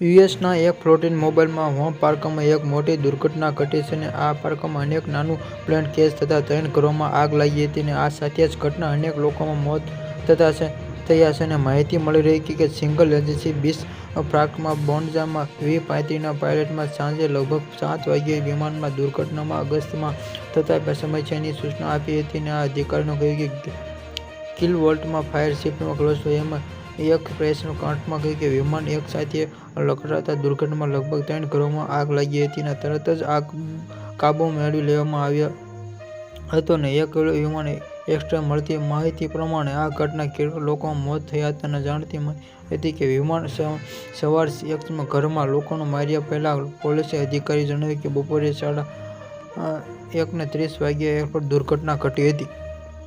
યુએસના એક ફ્લોટિન મોબાઇલમાં હોમ પાર્કમાં એક મોટી દુર્ઘટના ઘટી છે અને આ પાર્કમાં અનેક નાનું પ્લેન કેસ થતાં ત્રણ ઘરોમાં આગ લાગી હતી અને આ સાથે જ ઘટના અનેક લોકોમાં મોત થયા છે અને માહિતી મળી રહી હતી કે સિંગલ એજન્સી બીસ પાર્કમાં બોન્ડજામાં વી પાંત્રીસના પાયલટમાં સાંજે લગભગ સાત વાગ્યે વિમાનમાં દુર્ઘટનામાં અગસ્તમાં થતા સમસ્યાની સૂચના આપી હતી અને આ અધિકારીનું કહ્યું કે કિલવોલ્ટમાં ફાયર શિફ્ટમાં ક્લોઝ એમ એક પ્રેસ નોટમાં કહ્યું કે વિમાન એક સાથે લખડાતા દુર્ઘટનામાં લગભગ ત્રણ ઘરોમાં આગ લાગી હતી અને તરત જ આગ કાબૂ મેળવી લેવામાં આવ્યો હતો ને એક વિમાન એક્સ્ટ્રા મળતી માહિતી પ્રમાણે આ ઘટના કેટલાક લોકોમાં મોત થયા હતા જાણતી મળ્યું હતી કે વિમાન સવાર એક ઘરમાં લોકોને માર્યા પહેલાં પોલીસ અધિકારી જણાવ્યું કે બપોરે સાડા એકને ત્રીસ વાગ્યે એરપોર્ટ દુર્ઘટના ઘટી હતી.